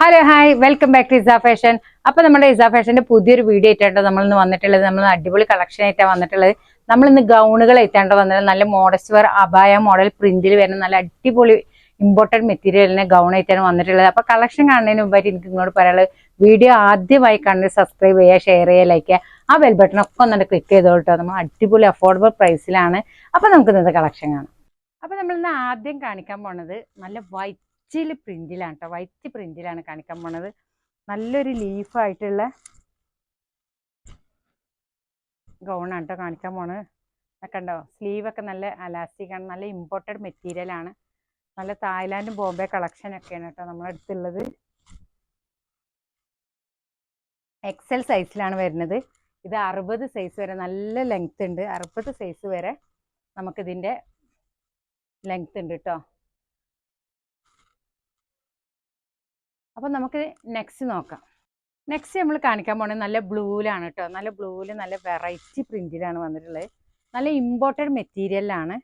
Hello hi welcome back to Isa fashion അപ്പൊ നമ്മുടെ ഇസാ ഫാഷന്റെ പുതിയൊരു വീഡിയോ ആയിട്ടാണ് നമ്മൾ ഇന്ന് വന്നിട്ടുള്ളത്. നമ്മൾ അടിപൊളി കളക്ഷൻ ആയിട്ടാണ് വന്നിട്ടുള്ളത്. നമ്മൾ ഇന്ന് ഗൗണുകൾ ആയിട്ടാണ് വന്നത് നല്ല മോഡസ്റ്റ് വെയർ അബായ മോഡൽ പ്രിന്റിൽ വരുന്ന നല്ല അടിപൊളി ഇമ്പോർട്ടന്റ് മെറ്റീരിയലിനെ ഗൗൺ ആയിട്ടാണ് വന്നിട്ടുള്ളത്. അപ്പൊ കളക്ഷൻ കാണുന്നതിന് മുമ്പായിട്ട് എനിക്ക് നിങ്ങളോട് പറയാനുള്ളത് വീഡിയോ ആദ്യമായി കണ്ട് സബ്സ്ക്രൈബ് ചെയ്യുക ഷെയർ ചെയ്യുക ലൈക്ക് ആ ബെൽ ബട്ടൺ ഒക്കെ ഒന്നുകൊണ്ട് ക്ലിക്ക് ചെയ്തോട്ടോ നമ്മൾ അടിപൊളി അഫോർഡബിൾ പ്രൈസിലാണ് അപ്പൊ നമുക്ക് ഇന്നത്തെ കളക്ഷൻ കാണാം. അപ്പൊ നമ്മൾ ഇന്ന് ആദ്യം കാണിക്കാൻ പോണത് നല്ല വൈറ്റിൽ പ്രിന്റിലാണ് കേട്ടോ വൈറ്റ് പ്രിന്റിലാണ് കാണിക്കാൻ പോണത്. നല്ലൊരു ലീഫായിട്ടുള്ള ഗൗണാണ് കേട്ടോ കാണിക്കാൻ പോണത്. കണ്ടോ? സ്ലീവൊക്കെ നല്ല അലാസ്റ്റിക് ആണ് നല്ല ഇമ്പോർട്ടഡ് മെറ്റീരിയലാണ്. നല്ല തായ്ലാൻഡ് ബോംബെ കളക്ഷൻ ഒക്കെയാണ് കേട്ടോ നമ്മുടെ അടുത്തുള്ളത് എക്സൽ സൈസിലാണ് വരുന്നത്. ഇത് അറുപത് സൈസ് വരെ നല്ല ലെങ്ത് ഉണ്ട്. അറുപത് സൈസ് വരെ നമുക്കിതിന്റെ ലെങ്ത് ഉണ്ട് കേട്ടോ അപ്പം നമുക്ക് നെക്സ്റ്റ് നോക്കാം. നെക്സ്റ്റ് നമ്മൾ കാണിക്കാൻ പോണത് നല്ല ബ്ലൂവിലാണ് കേട്ടോ നല്ല ബ്ലൂവിൽ നല്ല വെറൈറ്റി പ്രിന്റിലാണ് വന്നിട്ടുള്ളത്. നല്ല ഇമ്പോർട്ടഡ് മെറ്റീരിയലാണ്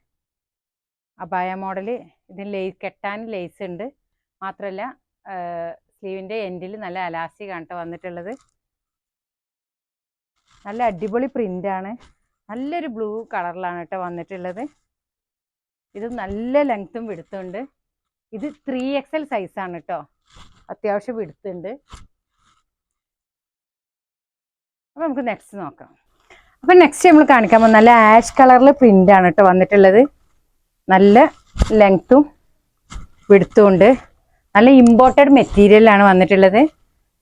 അബായ മോഡൽ ഇതിന് ലേ കെട്ടാൻ ലേസ് ഉണ്ട്. മാത്രമല്ല സ്ലീവിന്റെ എൻഡിൽ നല്ല അലാസി കാണിട്ട് വന്നിട്ടുള്ളത്. നല്ല അടിപൊളി പ്രിന്റാണ് നല്ലൊരു ബ്ലൂ കളറിലാണ് കേട്ടോ വന്നിട്ടുള്ളത്. ഇത് നല്ല ലെങ്ത്തും വിടുത്തുണ്ട് ഇത് ത്രീ എക്സ് എൽ സൈസാണ് കേട്ടോ അത്യാവശ്യം വിടുത്തുണ്ട്. അപ്പോൾ നമുക്ക് നെക്സ്റ്റ് നോക്കാം. അപ്പം നെക്സ്റ്റ് നമ്മൾ കാണിക്കാൻ പോകുന്ന നല്ല ആഷ് കളറിൽ പ്രിന്റ് ആണ് കേട്ടോ വന്നിട്ടുള്ളത്. നല്ല ലെങ്ത്തും വിടുത്തും ഉണ്ട്. നല്ല ഇമ്പോർട്ടഡ് മെറ്റീരിയലാണ് വന്നിട്ടുള്ളത്.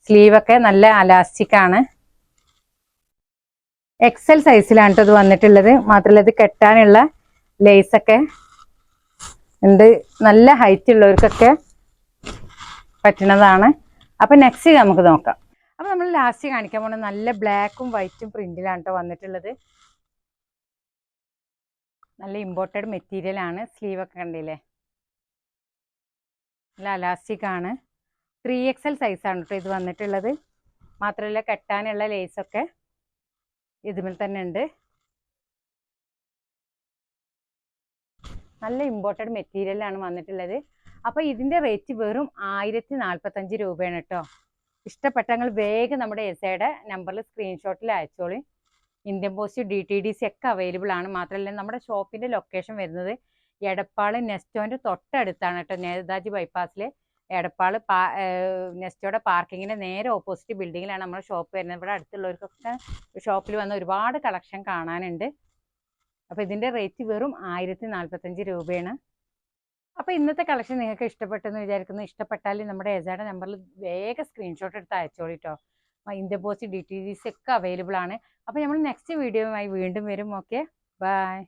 സ്ലീവൊക്കെ നല്ല അലാസ്റ്റിക് ആണ്. എക്സൽ സൈസിലാണ് കേട്ടോ ഇത് വന്നിട്ടുള്ളത്. മാത്രമല്ല ഇത് കെട്ടാനുള്ള ലേസൊക്കെ ഉണ്ട്. നല്ല ഹൈറ്റ് ഉള്ളവർക്കൊക്കെ പറ്റുന്നതാണ്. അപ്പം നെക്സ്റ്റ് നമുക്ക് നോക്കാം. അപ്പം നമ്മൾ ലാസ്റ്റ് കാണിക്കാൻ പോണ നല്ല ബ്ലാക്കും വൈറ്റും പ്രിന്റിലാണ് കേട്ടോ വന്നിട്ടുള്ളത്. നല്ല ഇമ്പോർട്ടഡ് മെറ്റീരിയൽ ആണ്. സ്ലീവ് ഒക്കെ കണ്ടില്ലേ? നല്ല അലാസ്റ്റിക് ആണ്. ത്രീ എക്സ് എൽ സൈസാണ് കേട്ടോ ഇത് വന്നിട്ടുള്ളത്. മാത്രമല്ല കെട്ടാനുള്ള ലേസൊക്കെ ഇതിൽ തന്നെ ഉണ്ട്. നല്ല ഇമ്പോർട്ടഡ് മെറ്റീരിയലാണ് വന്നിട്ടുള്ളത്. അപ്പോൾ ഇതിന്റെ റേറ്റ് വെറും ആയിരത്തി നാൽപ്പത്തഞ്ച് രൂപയാണ് കേട്ടോ ഇഷ്ടപ്പെട്ടങ്ങൾ വേഗം നമ്മുടെ എസ് ഐയുടെ നമ്പറിൽ സ്ക്രീൻഷോട്ടിൽ അയച്ചോളി. Indian post D T D C ഒക്കെ അവൈലബിൾ ആണ്. മാത്രമല്ല നമ്മുടെ ഷോപ്പിന്റെ ലൊക്കേഷൻ വരുന്നത് എടപ്പാൾ നെസ്റ്റോന്റെ തൊട്ടടുത്താണ് കേട്ടോ നേതാജി ബൈപ്പാസിൽ എടപ്പാൾ പാ നെസ്റ്റോയുടെ നേരെ ഓപ്പോസിറ്റ് ബിൽഡിങ്ങിലാണ് നമ്മുടെ ഷോപ്പ് വരുന്നത്. ഇവിടെ അടുത്തുള്ളവർക്കൊക്കെ ഷോപ്പിൽ വന്ന് ഒരുപാട് കളക്ഷൻ കാണാനുണ്ട്. അപ്പോൾ ഇതിന്റെ റേറ്റ് വെറും ആയിരത്തി നാൽപ്പത്തഞ്ച് രൂപയാണ്. അപ്പോൾ ഇന്നത്തെ കളക്ഷൻ നിങ്ങൾക്ക് ഇഷ്ടപ്പെട്ടെന്ന് വിചാരിക്കുന്നു. ഇഷ്ടപ്പെട്ടാൽ നമ്മുടെ എസയുടെ നമ്പറിൽ വേഗം സ്ക്രീൻഷോട്ട് എടുത്ത് അയച്ചോളിട്ടോ. India post D T D ഒക്കെ അവൈലബിൾ ആണ്. അപ്പോൾ നമ്മൾ നെക്സ്റ്റ് വീഡിയോയുമായി വീണ്ടും വരും. Okay bye